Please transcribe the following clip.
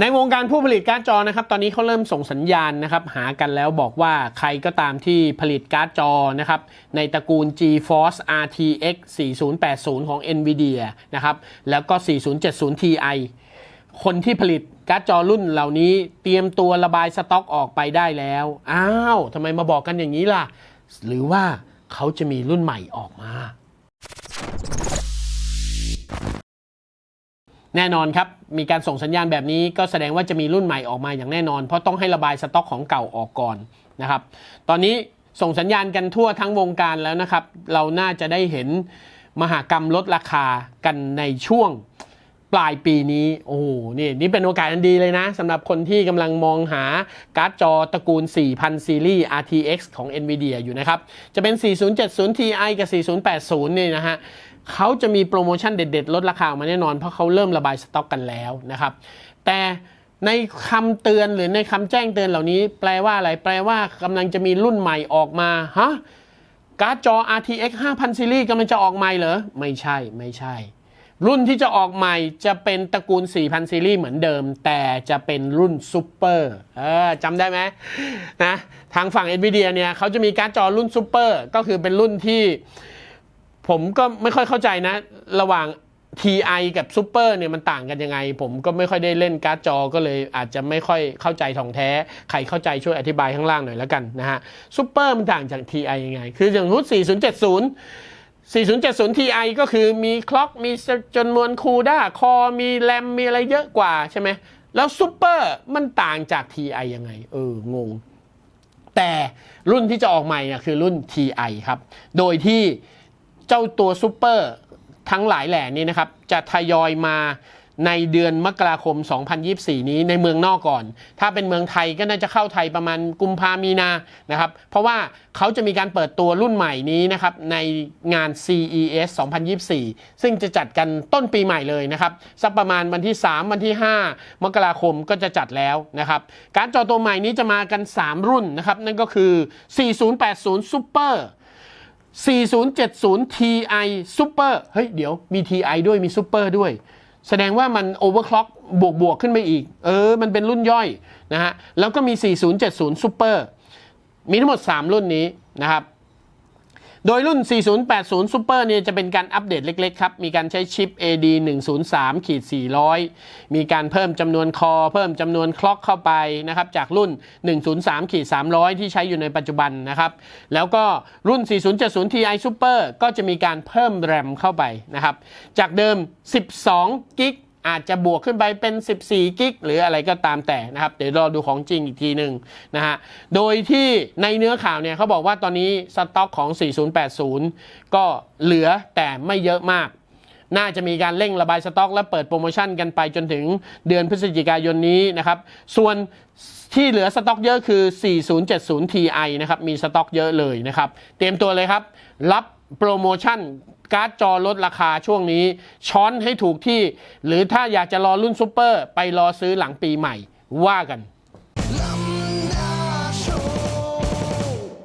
ในวงการผู้ผลิตการ์ดจอนะครับตอนนี้เขาเริ่มส่งสัญญาณนะครับหากันแล้วบอกว่าใครก็ตามที่ผลิตการ์ดจอนะครับในตระกูล GeForce RTX 4080 ของ NVIDIA นะครับแล้วก็ 4070 Ti คนที่ผลิตการ์ดจอรุ่นเหล่านี้เตรียมตัวระบายสต็อกออกไปได้แล้ว อ้าวทำไมมาบอกกันอย่างนี้ล่ะ หรือว่าเขาจะมีรุ่นใหม่ออกมา แน่นอนครับ มีการส่งสัญญาณแบบนี้ก็แสดงว่าจะมีรุ่นใหม่ออกมาอย่างแน่นอน เพราะต้องให้ระบายสต็อกของเก่าออกก่อนนะครับ ตอนนี้ส่งสัญญาณกันทั่วทั้งวงการแล้วนะครับ เราน่าจะได้เห็นมหากรรมลดราคากันในช่วง ปลายปีนี้ โอ้โห นี่นี่เป็นโอกาสอันดีเลยนะสำหรับคนที่กำลังมองหาการ์ดจอตระกูล 4000 ซีรีส์ RTX ของ NVIDIA อยู่นะครับ จะเป็น 4070 Ti กับ 4080 นี่นะฮะเขาจะมีโปรโมชั่นเด็ดๆ ลดราคามาแน่นอน เพราะเขาเริ่มระบายสต็อกกันแล้วนะครับ แต่ในคำเตือนหรือในคำแจ้งเตือนเหล่านี้ แปลว่าอะไร แปลว่ากำลังจะมีรุ่นใหม่ออกมา ฮะ การ์ดจอ RTX 5000 ซีรีส์กำลังจะออกใหม่เหรอ ไม่ใช่ ไม่ใช่ รุ่นที่จะออกใหม่จะเป็นตระกูล 4000 ซีรีส์เหมือนเดิม แต่จะเป็นรุ่นซูเปอร์เออจำได้ไหมนะทางฝั่ง NVIDIA เนี่ยเขาจะมีการ์ดจอรุ่นซูเปอร์ก็คือเป็นรุ่นที่ ผมก็ไม่ค่อยเข้าใจนะ ระหว่าง TI กับซูเปอร์เนี่ยมันต่างกันยังไง ผมก็ไม่ค่อยได้เล่นการ์ดจอก็เลยอาจจะไม่ค่อยเข้าใจถ่องแท้ ใครเข้าใจช่วยอธิบายข้างล่างหน่อยแล้วกันนะฮะซูเปอร์มันต่างจาก TI ยังไง คืออย่างรุ่น4070 4070 Ti ก็คือมีคล็อกมีจำนวนคูด้าคอมีแรมมีอะไรเยอะกว่าใช่ไหมแล้วซูเปอร์มันต่างจาก Ti ยังไง เออ งง แต่รุ่นที่จะออกใหม่เนี่ยคือรุ่น Ti ครับ โดยที่เจ้าตัวซูเปอร์ทั้งหลายแหล่นี้นะครับ จะทยอยมา ในเดือนมกราคม 2024 นี้ในเมืองนอกก่อน ถ้าเป็นเมืองไทยก็น่าจะเข้าไทยประมาณกุมภามีนานะครับ เพราะว่าเขาจะมีการเปิดตัวรุ่นใหม่นี้นะครับในงาน CES 2024 ซึ่งจะจัดกันต้นปีใหม่เลยนะครับสักประมาณวันที่ 3 วันที่ 5 มกราคมก็จะจัดแล้วนะครับ การจอตัวใหม่นี้จะมากัน 3 รุ่นนะครับ นั่นก็คือ 4080 Super 4070 Ti Super เฮ้ย เดี๋ยวมี Ti ด้วยมี Super ด้วย แสดงว่ามันโอเวอร์คล็อกบวกบวกขึ้นไปอีก เออ มันเป็นรุ่นย่อยนะฮะ แล้วก็มี 4070 Super มีทั้งหมด 3 รุ่นนี้นะครับ โดยรุ่น 4080 Super เนี่ยจะเป็นการอัปเดตเล็ก ๆ ครับ มีการใช้ชิป AD 103ขีด400 มีการเพิ่มจำนวนคอ เพิ่มจำนวนคล็อกเข้าไปนะครับ จากรุ่น 103ขีด300 ที่ใช้อยู่ในปัจจุบันนะครับ แล้วก็รุ่น 4070 Ti Super ก็จะมีการเพิ่มแรมเข้าไปนะครับ จากเดิม 12กิก อาจจะบวกขึ้นไปเป็น 14 กิกหรืออะไรก็ตามแต่นะครับ เดี๋ยวรอดูของจริงอีกทีหนึ่งนะฮะ โดยที่ในเนื้อข่าวเนี่ยเขาบอกว่าตอนนี้สต็อกของ 4080 ก็เหลือแต่ไม่เยอะมาก น่าจะมีการเร่งระบายสต็อก และเปิดโปรโมชั่นกันไปจนถึงเดือนพฤศจิกายนนี้นะครับ ส่วนที่เหลือสต็อกเยอะคือ 4070 Ti นะครับ มีสต็อกเยอะเลยนะครับ เตรียมตัวเลยครับ รับโปรโมชั่น การ์ดจอลดราคาช่วงนี้ ช้อนให้ถูกที่ หรือถ้าอยากจะรอรุ่นซูเปอร์ ไปรอซื้อหลังปีใหม่ว่ากัน